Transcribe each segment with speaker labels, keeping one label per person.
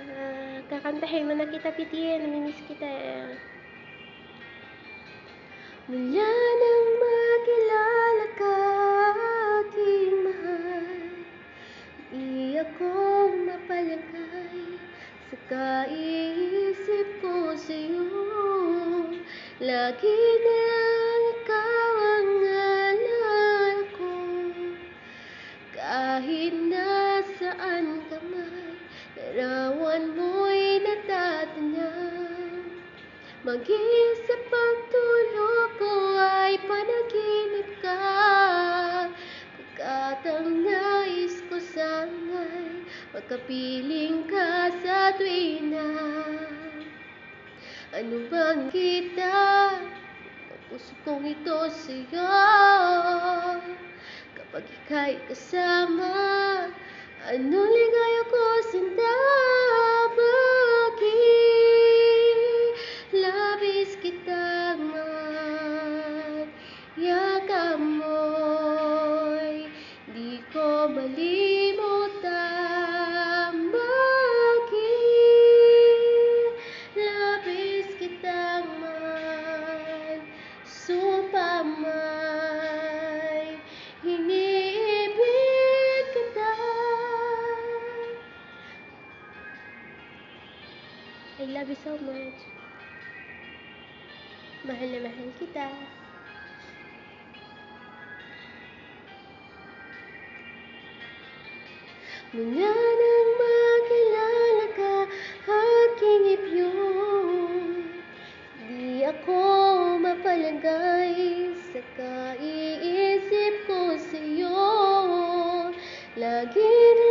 Speaker 1: Ah, kakantahin mo na kita, Pitien. Namimiss kita eh. Mula nang makilala ka, aking mahal Di ako mapalagay sa kaiisip ko sa'yo Lagi na lang ikaw ang alala Kahit nasaan ka man, larawan mo'y natatanaw Maging sa pagtulog ko ay panaginip ka. Pagkat ang nais ko sana'y Magkapiling ka sa tuwina Ano bang kita? Ang puso kong ito sa'yo. Kapag ika'y kasama Anong ligaya ko sinta Bakit labis kitang mahal Yakap mo'y di ko malimutan. Bakit? Labis kitang mahal Sumpa I love you so much. Mahal na mahal kita. Mula nang makilala ka, aking ipyon Di ako mapalagay sa kaiisip ko sa'yo Lagi na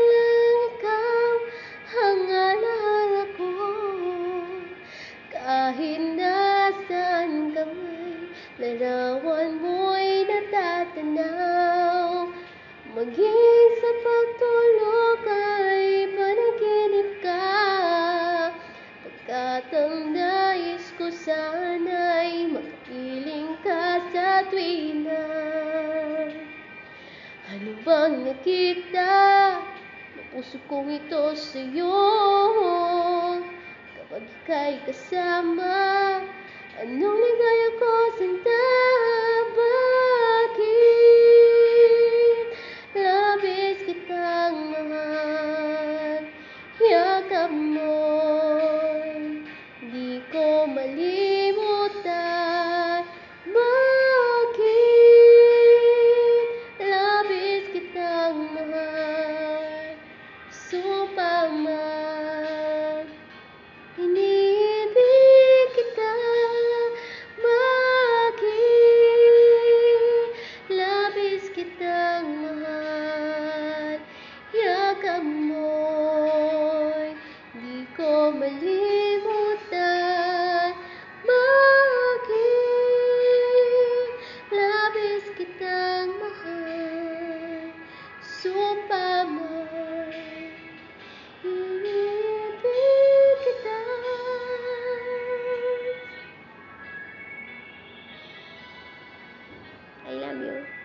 Speaker 1: Kahit nasaan ka man, larawan mo'y natatanaw. Maging sa pagtulog ay panaginip ka. Pagkat ang nais ko sana'y makapiling ka sa tuwina Ano bang nakita? Puso kong ito sa'yo ika'y kasama? Anong ligaya ko sinta Bakit labis kitang mahal Yakap mo'y di ko malimutan Bakit? Labis kitang mahal Sumpa man I love you.